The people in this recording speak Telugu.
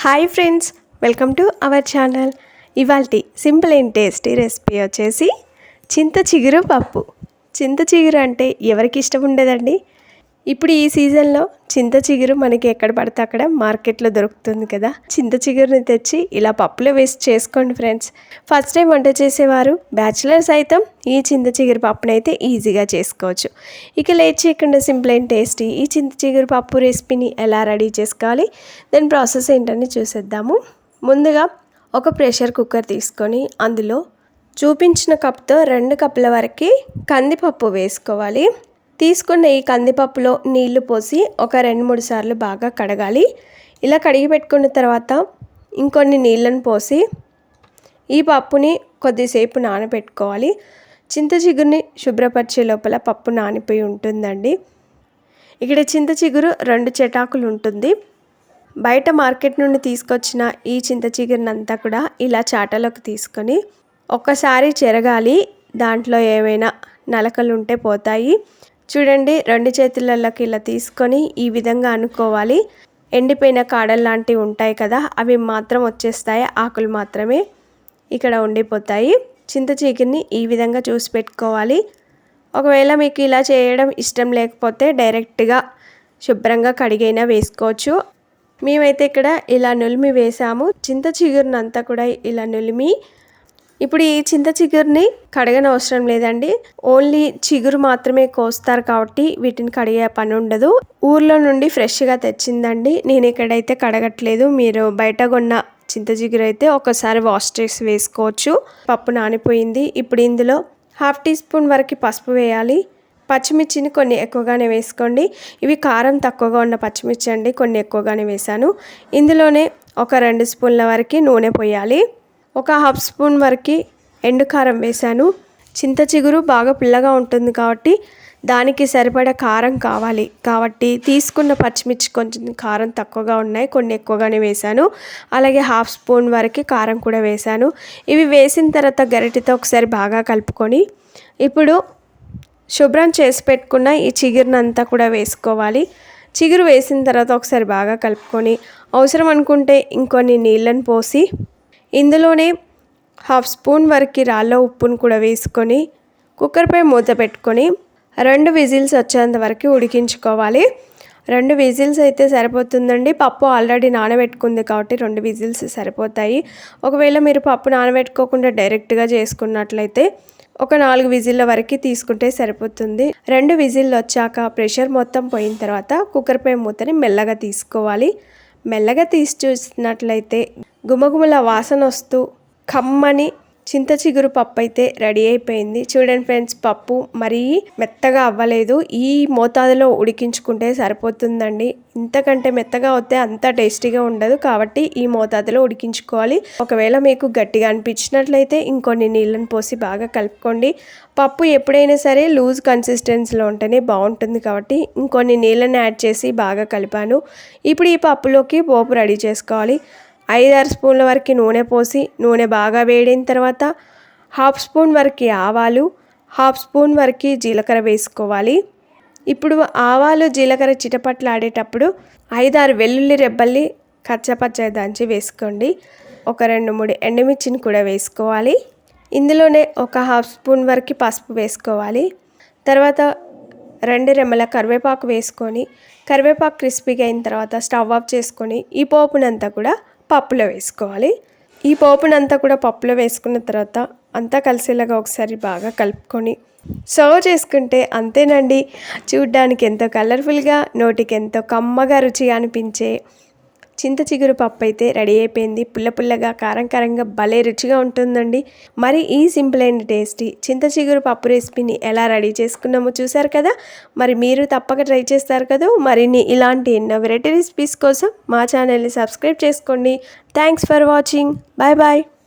Hi friends welcome to our channel. ఇవాల్టి సింపుల్ అండ్ టేస్టీ రెసిపీ వచ్చేసి చింత చిగురు పప్పు. చింత చిగురు అంటే ఎవరికి ఇష్టం ఉండదండి? ఇప్పుడు ఈ సీజన్లో చింత చిగురు మనకి ఎక్కడ పడితే అక్కడ మార్కెట్లో దొరుకుతుంది కదా. చింత చిగురుని తెచ్చి ఇలా పప్పులో వేసి చేసుకోండి ఫ్రెండ్స్. ఫస్ట్ టైం వంట చేసేవారు బ్యాచిలర్స్ అయితే ఈ చింత చిగురు పప్పునైతే ఈజీగా చేసుకోవచ్చు. ఇక లేట్ చేయకుండా సింపుల్ అండ్ టేస్టీ ఈ చింత చిగురు పప్పు రెసిపీని ఎలా రెడీ చేసుకోవాలి దాని ప్రాసెస్ ఏంటని చూసేద్దాము. ముందుగా ఒక ప్రెషర్ కుక్కర్ తీసుకొని అందులో చూపించిన కప్తో రెండు కప్పుల వరకు కందిపప్పు వేసుకోవాలి. తీసుకున్న ఈ కందిపప్పులో నీళ్ళు పోసి ఒక రెండు మూడు సార్లు బాగా కడగాలి. ఇలా కడిగి పెట్టుకున్న తర్వాత ఇంకొన్ని నీళ్ళను పోసి ఈ పప్పుని కొద్దిసేపు నానబెట్టుకోవాలి. చింత చిగురుని శుభ్రపరిచే లోపల పప్పు నానిపోయి ఉంటుందండి. ఇక్కడ చింత చిగురు రెండు చెటాకులు ఉంటుంది. బయట మార్కెట్ నుండి తీసుకొచ్చిన ఈ చింత చిగురినంతా కూడా ఇలా చాటలోకి తీసుకొని ఒక్కసారి చెరగాలి. దాంట్లో ఏమైనా నలకలు ఉంటే పోతాయి. చూడండి రెండు చేతులలోకి ఇలా తీసుకొని ఈ విధంగా అనుకోవాలి. ఎండిపోయిన కాడలు లాంటివి ఉంటాయి కదా అవి మాత్రం వచ్చేస్తాయి ఆకులు మాత్రమే ఇక్కడ ఉండిపోతాయి. చింత చీకిని ఈ విధంగా చూసి పెట్టుకోవాలి. ఒకవేళ మీకు ఇలా చేయడం ఇష్టం లేకపోతే డైరెక్ట్గా శుభ్రంగా కడిగైనా వేసుకోవచ్చు. మేమైతే ఇక్కడ ఇలా నులిమి వేసాము. చింత చిగురునంతా కూడా ఇలా నులిమి ఇప్పుడు ఈ చింత చిగురుని కడగని అవసరం లేదండి. ఓన్లీ చిగురు మాత్రమే కోస్తారు కాబట్టి వీటిని కడిగే పని ఉండదు. ఊర్లో నుండి ఫ్రెష్గా తెచ్చిందండి. నేను ఇక్కడైతే కడగట్లేదు. మీరు బయట కొన్న చింత చిగురు అయితే ఒకసారి వాష్ చేసి వేసుకోవచ్చు. పప్పు నానిపోయింది. ఇప్పుడు ఇందులో హాఫ్ టీ స్పూన్ వరకు పసుపు వేయాలి. పచ్చిమిర్చిని కొన్ని ఎక్కువగానే వేసుకోండి. ఇవి కారం తక్కువగా ఉన్న పచ్చిమిర్చి అండి. కొన్ని ఎక్కువగానే వేశాను. ఇందులోనే ఒక రెండు స్పూన్ల వరకు నూనె పోయాలి. ఒక హాఫ్ స్పూన్ వరకు ఎండు కారం వేశాను. చింత చిగురు బాగా పిల్లగా ఉంటుంది కాబట్టి దానికి సరిపడా కారం కావాలి. కాబట్టి తీసుకున్న పచ్చిమిర్చి కొంచెం కారం తక్కువగా ఉన్నాయి. కొన్ని ఎక్కువగానే వేశాను. అలాగే హాఫ్ స్పూన్ వరకు కారం కూడా వేశాను. ఇవి వేసిన తర్వాత గరిటెతో ఒకసారి బాగా కలుపుకొని ఇప్పుడు శుభ్రం చేసి పెట్టుకున్న ఈ చిగురునంతా కూడా వేసుకోవాలి. చిగురు వేసిన తర్వాత ఒకసారి బాగా కలుపుకొని అవసరం అనుకుంటే ఇంకొన్ని నీళ్ళని పోసి ఇందులోనే హాఫ్ స్పూన్ వరకు రాళ్ళ ఉప్పును కూడా వేసుకొని కుక్కర్పై మూత పెట్టుకొని రెండు విజిల్స్ వచ్చేంత వరకు ఉడికించుకోవాలి. రెండు విజిల్స్ అయితే సరిపోతుందండి. పప్పు ఆల్రెడీ నానబెట్టుకుంది కాబట్టి రెండు విజిల్స్ సరిపోతాయి. ఒకవేళ మీరు పప్పు నానబెట్టుకోకుండా డైరెక్ట్గా చేసుకున్నట్లయితే ఒక నాలుగు విజిల్ల వరకు తీసుకుంటే సరిపోతుంది. రెండు విజిల్లు వచ్చాక ప్రెషర్ మొత్తం పోయిన తర్వాత కుక్కర్పై మూతని మెల్లగా తీసుకోవాలి. మెల్లగా తీసి చూసినట్లయితే గుమగుమల వాసన వస్తూ కమ్మని చింత చిగురు పప్పు అయితే రెడీ అయిపోయింది. చూడండి ఫ్రెండ్స్ పప్పు మరీ మెత్తగా అవ్వలేదు. ఈ మోతాదులో ఉడికించుకుంటే సరిపోతుందండి. ఇంతకంటే మెత్తగా వస్తే అంత టేస్టీగా ఉండదు కాబట్టి ఈ మోతాదులో ఉడికించుకోవాలి. ఒకవేళ మీకు గట్టిగా అనిపించినట్లయితే ఇంకొన్ని నీళ్ళని పోసి బాగా కలుపుకోండి. పప్పు ఎప్పుడైనా సరే లూజ్ కన్సిస్టెన్సీలో ఉంటేనే బాగుంటుంది కాబట్టి ఇంకొన్ని నీళ్ళని యాడ్ చేసి బాగా కలిపాను. ఇప్పుడు ఈ పప్పులోకి పోపు రెడీ చేసుకోవాలి. ఐదారు స్పూన్ల వరకు నూనె పోసి నూనె బాగా వేడిన తర్వాత హాఫ్ స్పూన్ వరకు ఆవాలు హాఫ్ స్పూన్ వరకు జీలకర్ర వేసుకోవాలి. ఇప్పుడు ఆవాలు జీలకర్ర చిటపట్లు ఆడేటప్పుడు ఐదారు వెల్లుల్లి రెబ్బల్ని కచ్చపచ్చ దంచి వేసుకోండి. ఒక రెండు మూడు ఎండుమిర్చిని కూడా వేసుకోవాలి. ఇందులోనే ఒక హాఫ్ స్పూన్ వరకు పసుపు వేసుకోవాలి. తర్వాత రెండు రెమ్మల కరివేపాకు వేసుకొని కరివేపాకు క్రిస్పీగా అయిన తర్వాత స్టవ్ ఆఫ్ చేసుకొని ఈ పోపునంతా కూడా పప్పులో వేసుకోవాలి. ఈ పోపునంతా కూడా పప్పులో వేసుకున్న తర్వాత అంతా కలిసేలాగా ఒకసారి బాగా కలుపుకొని సర్వ్ చేసుకుంటే అంతేనండి. చూడ్డానికి ఎంతో కలర్ఫుల్గా నోటికి ఎంతో కమ్మగా రుచిగా అనిపించే చింత చిగురు పప్పు అయితే రెడీ అయిపోయింది. పుల్ల పుల్లగా కారం కారంగా భలే రుచిగా ఉంటుందండి. మరి ఈ సింపుల్ అండ్ టేస్టీ చింత చిగురు పప్పు రెసిపీని ఎలా రెడీ చేసుకున్నామో చూసారు కదా? మరి మీరు తప్పక ట్రై చేస్తారు కదా? మరిన్ని ఇలాంటి ఎన్నో వెరైటీ రెసిపీస్ కోసం మా ఛానల్ని సబ్స్క్రైబ్ చేసుకోండి. Thanks for watching. Bye bye.